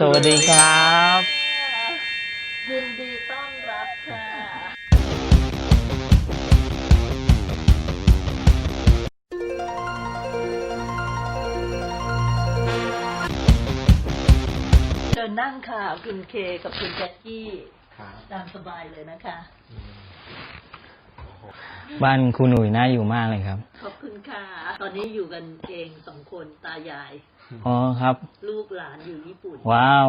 อ่าสวัสดีครับ ยินดีต้อนรับค่ะเชิญนั่งค่ะคุณเคกับคุณแจ็คกี้ครับตามสบายเลยนะคะ บ้านคุณหนุ่ยน่าอยู่มากเลยครับ ขอบคุณค่ะ ตอนนี้อยู่กันเองสองคนตายาย อ๋อครับ ลูกหลานอยู่ญี่ปุ่นว้าว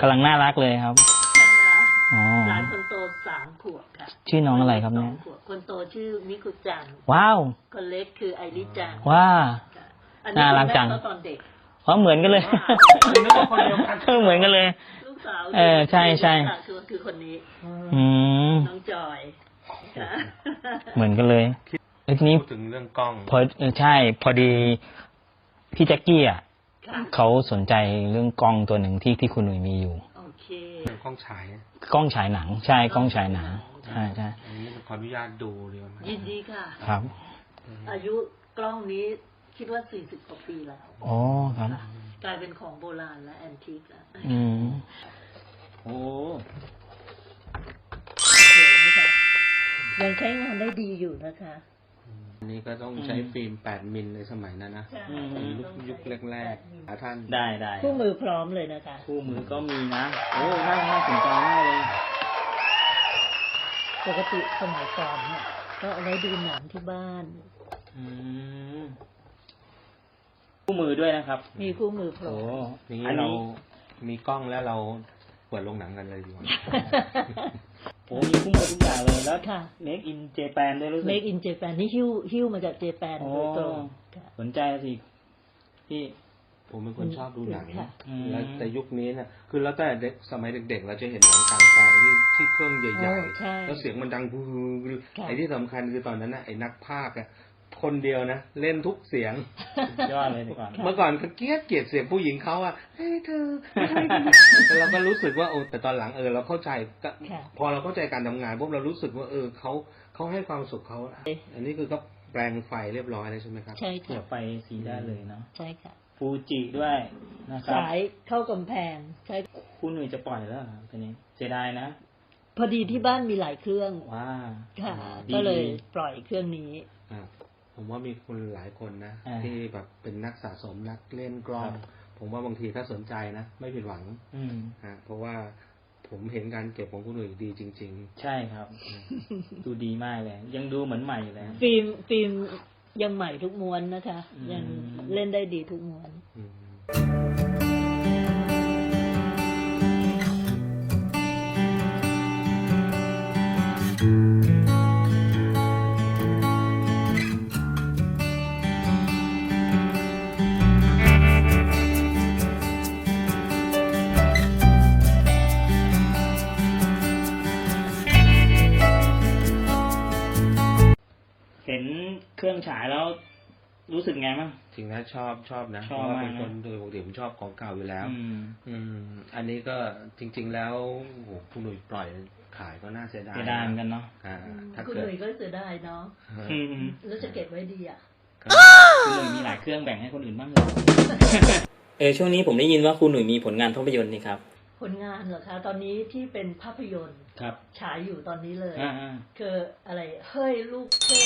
กำลังน่ารักเลยครับค่ะอ๋อหลานคนโตสามขวบค่ะชื่อน้องอะไรครับเนี่ยสงขวบคนโตชื่อมิคุจังว้าวคนเล็กคือไอริจังว้าค่ะอันนี้น่ารักจังคุณแม่เขาตอนเด็กอ๋อเหมือนกันเลยเออเหมือนกันเลยลูกสาวเออใช่ใช่คือคือคนนี้อืมน้องจอยค่ะเหมือนกันเลยเอ้ยทีนี้พูดถึงเรื่องกล้องพอเออใช่ พอดี พี่แจ็คกี้อะค่ะเขาสนใจเรื่องกล้องตัวหนึ่งที่ที่คุณหนุ่ยมีอยู่ โอเคเรื่องกล้องฉายกล้องฉายหนัง ใช่กล้องฉายหนังใช่ใช่อันนี้ขออนุญาตดูดีกว่าไหมยินดีค่ะ ครับอายุกล้องนี้คิดว่า 40กว่าปีแล้วอ๋อครับ ค่ะกลายเป็นของโบราณและแอนทิกแล้วอืมโอ้สวยไหมคะยังใช้งานได้ดีอยู่นะคะ อันนี้ก็ต้องใช้ฟิล์ม 8 มิลในสมัยนั้นนะใช่เป็นยุคยุคแรกๆหาท่านได้ได้คู่มือพร้อมเลยนะคะ คู่มือก็มีนะ โอ้น่าน่าสนใจมากเลย ปกติสมัยก่อนเนี่ยก็เอาไว้ดูหนังที่บ้าน อืมคู่มือด้วยนะครับ มีคู่มือพร้โอ้อม อย่างอันี้นเรานี้ มีกล้องแล้วเราเปิดโรงหนังกันเลยดีกว่า โอ้มีคู่มือทุกอย่างเลยแล้วค่ะ Make in Japan ด้วยรู้สึก Make in Japan นี่หิ้วหิ้วมาจากเจแปนโอ้โดยตรงค่ะสนใจสิพี่ผมเป็นคนชอบดูหนังค่ะอืมแล้วแต่ยุคนี้เนี่ยคือแล้วแต่เด็กสมัยเด็กๆ เราจะเห็นหนังกลางแปลงที่ที่เครื่องใหญ่โอ้ใช่ๆแล้วเสียงมันดังฮือค่ะไอ้ที่สำคัญคือตอนนั้นนะไอ้นักพากย์อะ คนเดียวนะ เล่นทุกเสียง ยอดเลยดีกว่าเมื่อก่อนก็เกลียดเกลียดเสียงผู้หญิงเขาอะเฮ้ยเธอแต่เราก็รู้สึกว่าโอ้แต่ตอนหลังเออเราเข้าใจก็ค่ะพอเราเข้าใจการทำงานปุ๊บเรารู้สึกว่าเออเขาเขาให้ความสุขเขาอันนี้คือก็แปลงไฟเรียบร้อยแล้วใช่ไหมครับใช่เกี่ยค่ะวไฟสีได้เลยเนาะใช่ค่ะฟูจิด้วยนะครับสายเข้ากำแพงใช่คุณหนุ่ยจะปล่อยแล้วเหรอทีนี้เสียดายนะพอดีที่บ้านมีหลายเครื่องว้าค่ะดีก็เลยดีปล่อยเครื่องนี้อ่า ผมว่ามีคนหลายคนนะอ่าที่แบบเป็นนักสะสมนักเล่นกล้องครับผมว่าบางทีถ้าสนใจนะ ไม่ผิดหวังอืมฮะเพราะว่าผมเห็นการเก็บของคุณหนุ่ยดีจริงใช่ครับ ดูดีมากเลย ยังดูเหมือนใหม่อยู่เลยฟิล์มฟิล์มยังใหม่ทุกม้วนนะคะอืมยังเล่นได้ดีทุกม้วนๆอืม รู้สึกไงบ้างจริงนะชอบชอบนะชเพอบราะว่ามาเป็กนนะคนโดยปกติผมชอบของเก่าอยู่แล้ว อืมอืมอันนี้ก็จริง ๆ แล้วโอ้โหคุณหนุ่ยปล่อยขายก็น่าเสียดายเสียดายเหมือนกันเนาะอ่าถ้าคุณเกิหดนุ่ยก็เสียดายเนาะอืมแล้วจะเก็บไว้ดีอะคุณหนุ่ยมีหลายเครื่องแบ่งให้คนอื่นบ้างเลยเออช่วงนี้ผมได้ยินว่าคุณหนุ่ยมีผลงานภาพยนตร์นี่ครับผลงานเหรอคะตอนนี้ที่เป็นภาพยนตร์ครับฉายอยู่ตอนนี้เลยอ่าอ่าคืออะไรเฮ้ยลูกเท่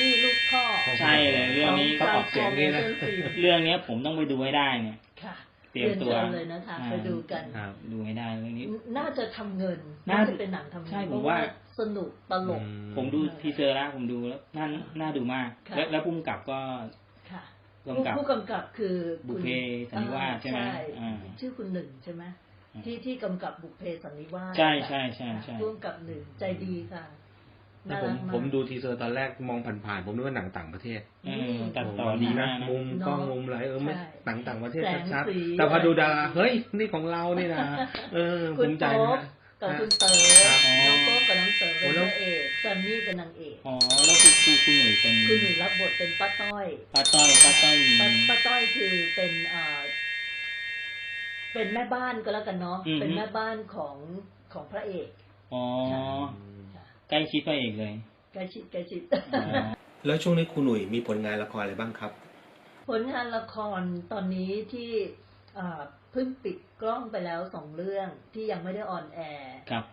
นี่ลูกพ่อใช่เลยเรื่องนี้ขออกเสียงนี่นะ Transformation Film เรื่องเนี้ยผมต้องไปดูให้ได้เนี่ย ค่ะเตรียมตัวเชิญเลยนะคะอ่าไปดูกัน ครับ ดูให้ได้เรื่องนี้ น่าจะทำเงิน น่าน่าจะเป็นหนังทำเงินใช่ผมเพระว่าสนุกตลก อืผมดูทีเซอร์แล้วผมดูแล้วน่าน่าดูมาก ค่ะ แล้วแล้วพุ่มกับก็ ค่ะร่วมกับผู้กำกับคือบุพเพสันนิวาสใช่ไหมอ่า ชื่อคุณหนึ่งใช่ไหมอืมที่ที่กำกับบุพเพสันนิวาสใช่ใช่ใช่ใช่ ร่วมกับหนึ่งใจดีค่ะแต่ น่าผมรักมากผมดูทีเซอร์ตอนแรกมองผ่านๆผมนึกว่าหนังต่างประเทศเออตัดต่อดีมากนะมุมกล้องเนอะมุมอะไรเออไม่ใช่ต่างต่างประเทศแสงชัดสีๆแต่พอดูดาราเฮ้ยนี่ของเรานี่นะเออคุภูณมิใจโป๊นะปกับคุณเต๋อครับน้องโป๊ปกับน้องเต๋อเป็นโอ้แล้วพระเอกซันนี่เป็นนางเอกอ๋อแล้วคุณคุณคุณหนุ่ยเป็นคุณหนุ่ยรับบทเป็นป้าต้อยป้าต้อยป้าต้อยมีป้าป้าต้อยคือเป็นเอ่อเป็นแม่บ้านก็แล้วกันเนาะอือฮึเป็นแม่บ้านของของพระเอกอ๋อค่ะ ใกล้ชิดพระเอกเลย ใกล้ชิดใกล้ชิดอ๋อแล้วช่วงนี้คุณหนุ่ยมีผลงานละครอะไรบ้างครับ ผลงานละครตอนนี้ที่อ่าเพิ่งปิดกล้องไปแล้วสองเรื่องที่ยังไม่ได้ออนแอร์ครับ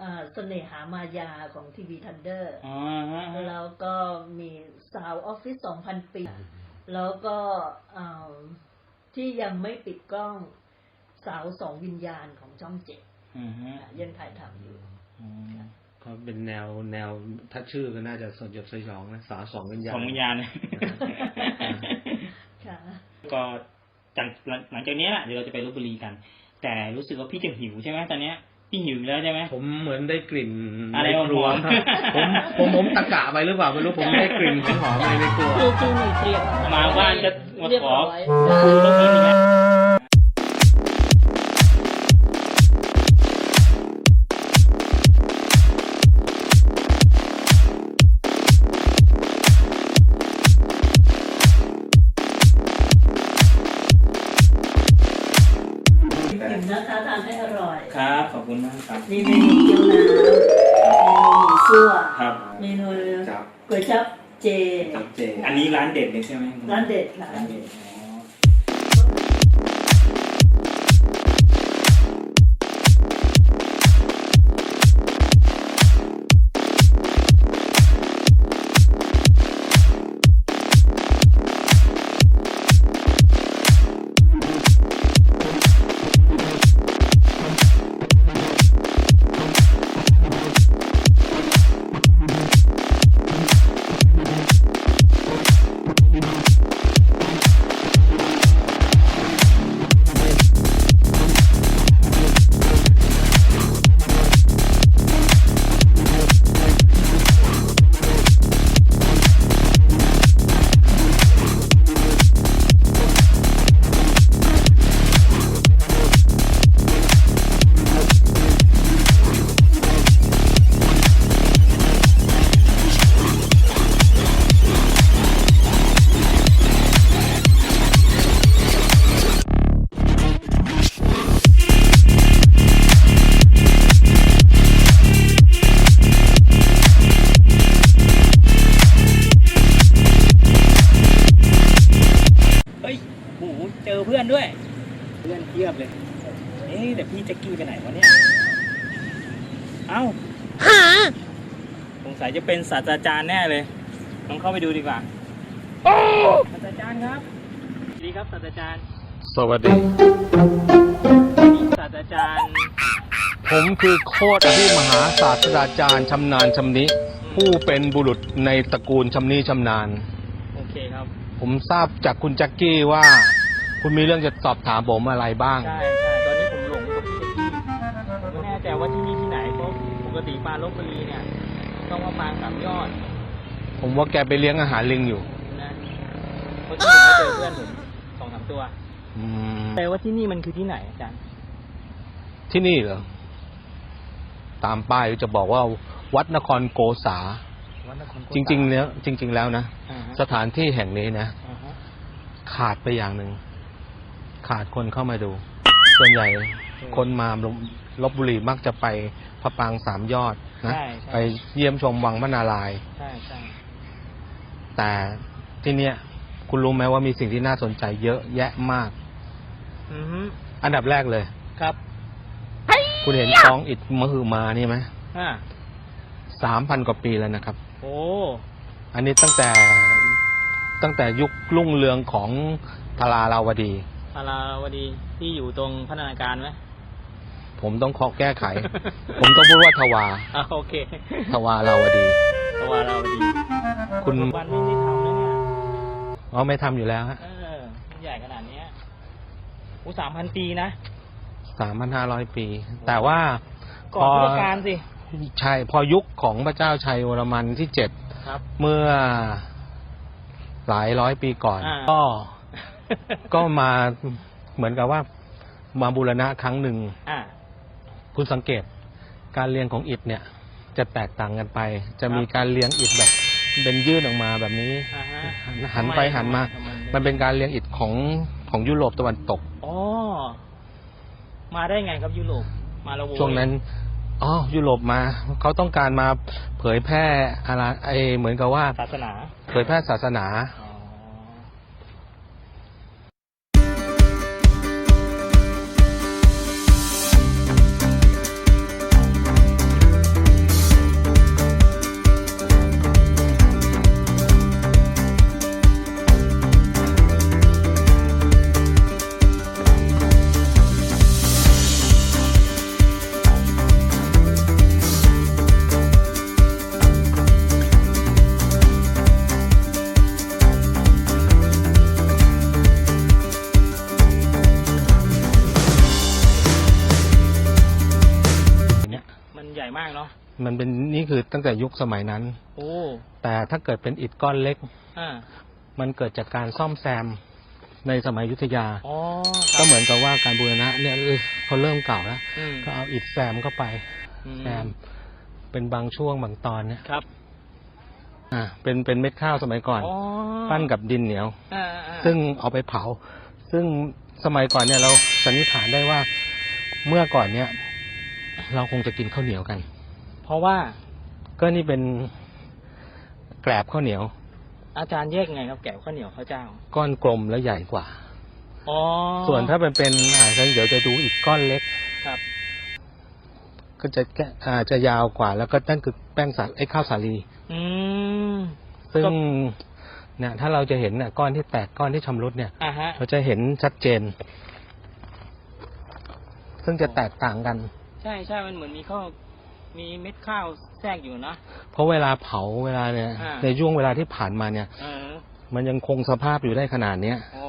อ่าเสน่หามายาของทีวีทันเดอร์อ๋อฮะแล้วก็มีสาวออฟฟิศสองพันปี แล้วก็อ่าที่ยังไม่ปิดกล้องสาวสองวิญญาณของช่องเจ็ดอือฮะอะยังถ่ายทำอยู่ อืม ก็เป็นแนวแนวถ้าชื่อก็น่าจะสดหยดสยองนะสาวสองวิญญาณสองวิญญาณค่ะก็จากหลังหลังจากเนี้ยเดี๋ยวเราจะไปลบบุรีกัน แต่รู้สึกว่าพี่จะหิวใช่ไหมตอนเนี้ยพี่หิวอีกแล้วใช่ไหมผมเหมือนได้กลิ่นอะไรในครัวหอมผมผมผมตะกะไปหรือเปล่าไม่รู้ผมได้กลิ่นของหอมอะไรในครัวคือคือหนูเตรียมมาบ้านจะมาเรียบขอ เลยใสงสัยจะเป็นศาสตราจารย์แน่เลยลองเข้าไปดูดีกว่าศาสตราจารย์ครับสวัสดีครับศาสตราจารย์ สวัสดีศาสตราจารย์ ผมคือโคตรที่มหาศาสตราจารย์ชำนาญชำนิผู้เป็นบุรุษในตระกูลชำนิชำนาญ โอเคครับ ผมทราบจากคุณแจ็คกี้ว่า คุณมีเรื่องจะสอบถามผมอะไรบ้าง ใช่ใช่ตอนนี้ผมหลงกับพี่แจ็กกี้ผมไม่แน่ใจว่าที่นี่ที่ไหนเพราะปกติมาลบบุรีเนี่ย ต้องมาปางสามยอดผมว่าแกไปเลี้ยงอาหารลิงอยู่ นะเมื่อกี้ผมก็เจอเพื่อนผมสองสามตัวอืมแต่ว่าที่นี่มันคือที่ไหนอาจารย์ ที่นี่เหรอ ตามป้ายจะบอกว่า วัดนครโกษา วัดนครโกจริง ๆ แล้ว จริง ๆ แล้วนะ อ่าฮะสถานที่แห่งนี้นะ อ่าฮะขาดไปอย่างหนึ่ง ขาดคนเข้ามาดู ส่วนใหญ่คนมาลบลบบุรีมักจะไปพระปรางสามยอด นะ ใช่ใช่ ไปเยี่ยมชมวังมะนารายณ์ใช่ใช่แต่ที่เนี้ยคุณรู้ไหมว่ามีสิ่งที่น่าสนใจเยอะแยะมาก อือฮึอันดับแรกเลย ครับคุณเห็นกองอิฐมหึมานี่ไหมอ่าสามพันกว่าปีแล้วนะครับ โอ้อันนี้ตั้งแต่ตั้งแต่ยุครุ่งเรืองของธาราราวดี พาราวดีที่อยู่ตรงพัฒนาการไหม ผมต้องขอแก้ไข ผมต้องพูดว่าทวาอ่าโอเคทวาราวดีพาราวดีคุณ วันไม่ได้ทำนะเนี่ย อ๋อไม่ทำอยู่แล้วฮะเออมันใหญ่ขนาดเนี้ยอู้สามพันปีนะสามพันห้าร้อยปี แต่ว่าก่อนพุทธกาลสิ ใช่พอยุคของพระเจ้าชัยวรมันที่เจ็ดครับ เมื่อหลายร้อยปีก่อน อ่า ก็ ก็มาเหมือนกับว่ามาบูรณะครั้งหนึ่ง อ่า คุณสังเกตการเรียงของอิฐเนี่ยจะแตกต่างกันไป จะมีครับการเรียงอิฐแบบเป็นยื่นออกมาแบบนี้ อ่าฮะหันไปหันมา ทำไมันเป็นการเรียงอิฐของของยุโรปตะวันตก อ๋อมาได้ไงครับยุโรปมาละโวยช่วงนั้นอ๋อยุโรปมาเขาต้องการมาเผยแพร่อะไรไอเหมือนกับว่า ศาสนา เผยแพร่ศาสนา อ๋อ ตั้งแต่ยุคสมัยนั้น โอ้แต่ถ้าเกิดเป็นอิฐก้อนเล็ก อ่ามันเกิดจากการซ่อมแซมในสมัยอยุธยา อ๋อก็เหมือนกับว่าการบูรณะเนี่ยเออเขาเริ่มเก่าแล้ว อืมก็เอาอิฐแซมเข้าไป อืแซมเป็นบางช่วงบางตอนเนี่ยครับอ่าเป็นเป็นเม็ดข้าวสมัยก่อน อ๋อปั้นกับดินเหนียว อ่าอ่าซึ่งเอาไปเผา ซึ่งสมัยก่อนเนี่ยเราสันนิษฐานได้ว่าเมื่อก่อนเนี่ย เราคงจะกินข้าวเหนียวกัน เพราะว่า ก็นี่เป็นแกลบข้าวเหนียว อาจารย์แยกไงครับแกะข้าวเหนียวข้าวเจ้า ก้อนกลมและใหญ่กว่า อ๋อส่วนถ้าเป็นเป็นอ่าเดี๋ยวจะดูอีกก้อนเล็ก ครับ ก็จะแกะอ่าจะยาวกว่า แล้วก็นั่นคือแป้งสาไอ้ข้าวสาลี อืม ซึ่งก็ เนี่ยถ้าเราจะเห็นเนี่ยก้อนที่แตกก้อนที่ชำรุดเนี่ย อ่าฮะ เราจะเห็นชัดเจน ซึ่งจะแตกต่างกัน ใช่ใช่มันเหมือนมีข้าว มีเม็ดข้าวแทรกอยู่นะ เพราะเวลาเผาเวลาเนี่ย อ่า ในช่วงเวลาที่ผ่านมาเนี่ย เออมันยังคงสภาพอยู่ได้ขนาดเนี้ยอ๋อ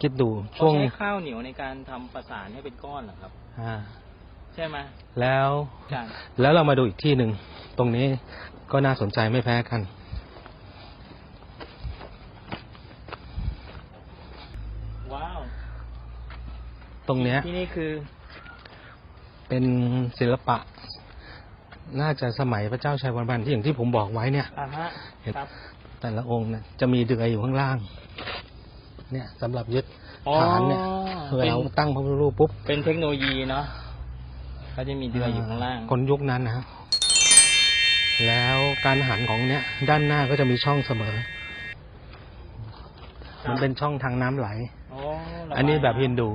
คิดดูเขาช่วงใช้ข้าวเหนียวในการทำประสานให้เป็นก้อนเหรอครับ อ่าใช่ไหมแล้วอาจารย์แล้วเรามาดูอีกที่หนึ่ง ตรงนี้ก็น่าสนใจไม่แพ้กัน ว้าว ตรงเนี้ยที่นี่คือเป็นศิลปะ น่าจะสมัยพระเจ้าชัยวรมันที่อย่างที่ผมบอกไว้เนี่ยอ่าฮะเห็นครับ แต่ละองค์เนี่ยจะมีเดือยอยู่ข้างล่าง เนี่ยสำหรับยึดอ๋อฐานเนี่ยเวเป็นลาเราตั้งพระพุทธรูปปุ๊บเป็นเทคโนโลยีเนาะเขาจะมีเดือยอยู่ข้างล่าง คนยุคนั้นนะแล้วการหันของเนี้ยด้านหน้าก็จะมีช่องเสมอมันเป็นช่องทางน้ำไหลอ๋อระายอันนี้แบบฮินดู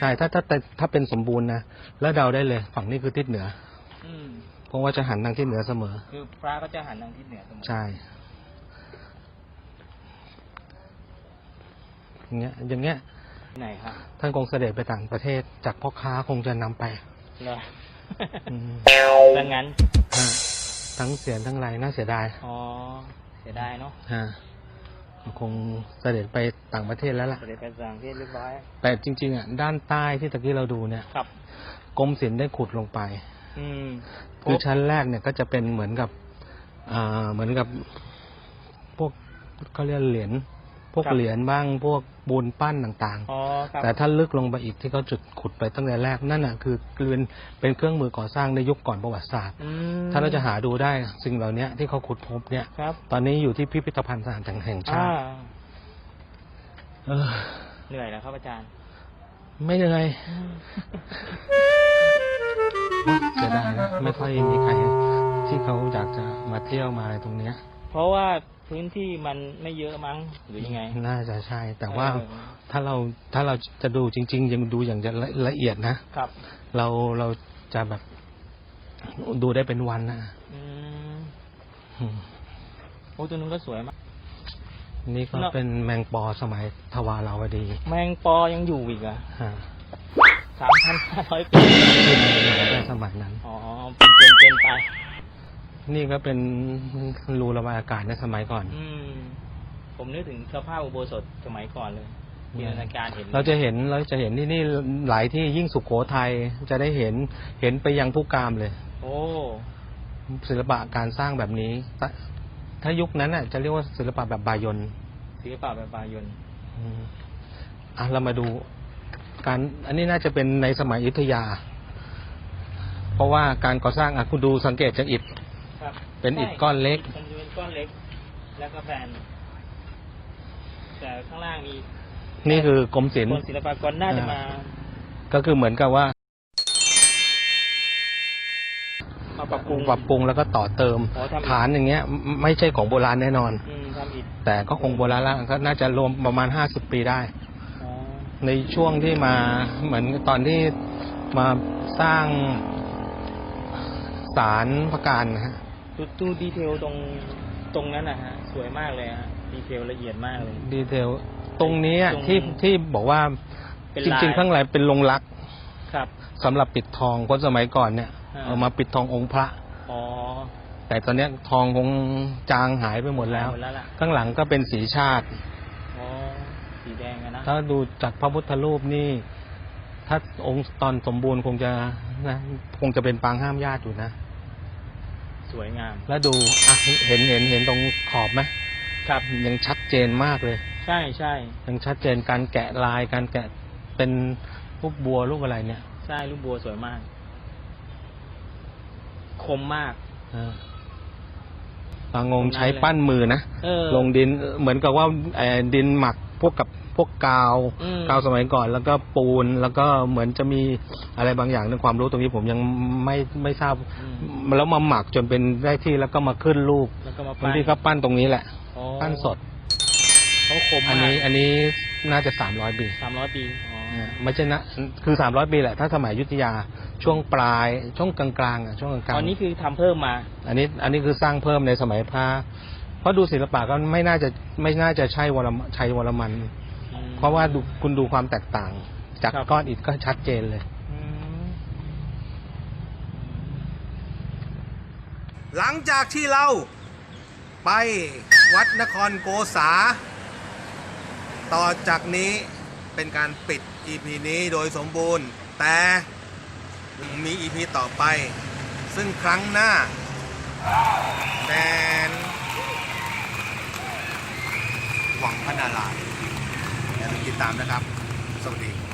ใช่ถ้าถ้าแต่ถ้าเป็นสมบูรณ์นะแล้วเดาได้เลย ฝั่งนี้คือทิศเหนือ อืม เพราะว่าจะหันทางทิศเหนือเสมอ คือพระก็จะหันทางทิศเหนือเสมอใช่ อย่างเงี้ยอย่างเงี้ย ไหนครับท่านคงเสด็จไปต่างประเทศ จากพ่อค้าคงจะนำไปเหรออืมดังนั้น ฮะทั้งเสียนทั้งไรน่าเสียดายอ๋อ เสียดายเนาะ ฮะ คงเสด็จไปต่างประเทศแล้วล่ะเสด็จไปต่างประเทศเรียบร้อยแต่จริง ๆ อะ ด้านใต้ที่ตะกี้เราดูเนี่ยครับกรมศิลป์ได้ขุดลงไป อืมคือชั้นแรกเนี่ยก็จะเป็นเหมือนกับอ่าเหมือนกับพวกเขาเรียกเหรียญ พวกครับ เหรียญบ้างพวกปูนปั้นต่างอ๋อครับๆแต่ถ้าลึกลงไปอีกที่เขาจุดขุดไปตั้งแต่แรกนั่นน่ะคือเป็นเป็นเครื่องมือก่อสร้างในยุคก่อนประวัติศาสตร์ อืมถ้าเราจะหาดูได้สิ่งเหล่านี้ที่เขาขุดพบเนี่ย ครับตอนนี้อยู่ที่พิพิธภัณฑ์สถานแห่งชาอ่าติเออ เหนื่อยแล้วครับอาจารย์ ไม่เหนื่อยเสียดายนะไม่ค่อยมีใครที่เขาอยากจะมาเที่ยวมาอะไรตรงเนี้ย เพราะว่าพื้นที่มันไม่เยอะมั้งหรือยังไง น่าจะใช่ แต่ว่าเออถ้าเราถ้าเราจะดูจริง ๆ ยังดูอย่างจะละละเอียดนะครับ เราเราจะแบบดูได้เป็นวันนะอืมอืมโอ้ตัวนึงก็สวยมาก นี่ก็เนอะเป็นแมงปอสมัยทวาราวดี แมงปอยังอยู่อีกเหรอะฮะสามพันห้าร้อยปีขึ้นมาตั้งแต่สมัยนั้น อ๋อ เป็นเจนเจนไป นี่ก็เป็นรูระบายอากาศในสมัยก่อน อืม ผมนึกถึงสภาพอุโบสถสมัยก่อนเลยจินตนาการเห็น เราจะเห็นเราจะเห็นที่นี่หลายที่ยิ่งสุขโขทัยจะได้เห็นเห็นไปยังผู้กามเลย โอ้ศิลปะการสร้างแบบนี้ ถ้าถ้ายุคนั้นน่ะ จะเรียกว่าศิลปะแบบบายนศิลปะแบบบายนอืมอะเรามาดู การ อันนี้น่าจะเป็นในสมัยอยุธยา เพราะว่าการก่อสร้างอะคุณดูสังเกตจากอิฐครับ เป็นอิฐก้อนเล็กมันจะเป็นก้อนเล็ก แล้วก็แบนแต่ข้างล่างมีนี่คือกรมศิลป์คนศิลปากรน่าจะมา ก็คือเหมือนกับว่ามาปรับปรุงปรับปรุงแล้วก็ต่อเติมอ๋อทำฐานอย่างเงี้ยไม่ไม่ใช่ของโบราณแน่นอนอืมทำอิฐแต่ก็คงโบราณแล้วก็น่าจะรวมประมาณห้าสิบปีได้อ๋อในช่วงที่มาเหมือนตอนที่มาสร้างศาลพระการนะฮะ ดูดูดีเทลตรงตรงนั้นนะฮะ สวยมากเลยฮะดีเทลละเอียดมากเลย ดีเทลตรงนี้อะตรงที่ที่บอกว่าเป็นจลายริงๆข้างในเป็นลงรักครับ สำหรับปิดทองคนสมัยก่อนเนี่ยอ่า เอามาปิดทององค์พระ อ๋อแต่ตอนเนี้ยทองคงจางหายไปหมดแล้ว หมดแล้วล่ะข้างหลังก็เป็นสีชาติ อ๋อสีสีแดงอะนะถ้าดูจากพระพุทธรูปนี่ ถ้าองค์ตอนสมบูรณ์คงจะนะคงจะเป็นปางห้ามญาติอยู่นะ สวยงาม แล้วดูอะเห็นเห็นเห็นตรงขอบไหมครับยังชัดเจนมากเลย ใช่ใช่ยังชัดเจนการแกะลายการแกะเป็นรูปบัวรูปอะไรเนี่ย ใช่ลูกบัวสวยมาก คมมากเออปางงใช้ปั้นมือนะ เออ ลงดินเหมือนกับว่าเอ่อดินหมักพวกกับ พวกกาวอืม กาวสมัยก่อน แล้วก็ปูนแล้วก็เหมือนจะมีอะไรบางอย่างในความรู้ตรงนี้ผมยังไม่ไม่ทราบอืมแล้วมาหมักจนเป็นได้ที่แล้วก็มาขึ้นรูปแล้วก็มาบางปั้นทีก็ปั้นตรงนี้แหละอ๋อปั้นสด เขาคมอันมากนี้อันนี้น่าจะสามร้อยปี สามร้อยปีอ๋อออ่าไม่ใช่นะคือสามร้อยปีแหละ ถ้าสมัยอยุทธยาช่วงปลายช่วงกลางๆอะช่วงกลางๆอันนี้คือทำเพิ่มมา อันนี้อันนี้คือสร้างเพิ่มในสมัยพระเพราะดูศิลปะก็ไม่น่าจะไม่น่าจะใช่วรมชัยวรมัน เพราะว่าดูคุณดูความแตกต่าง จากครับ ก้อนอิฐก็ชัดเจนเลย อืม หลังจากที่เราไปวัดนครโกษา ต่อจากนี้เป็นการปิด EP นี้โดยสมบูรณ์ แต่มี EP ต่อไป ซึ่งครั้งหน้าแดนหวังพนารายณ์อย่าลืม ติดตามนะครับ สวัสดี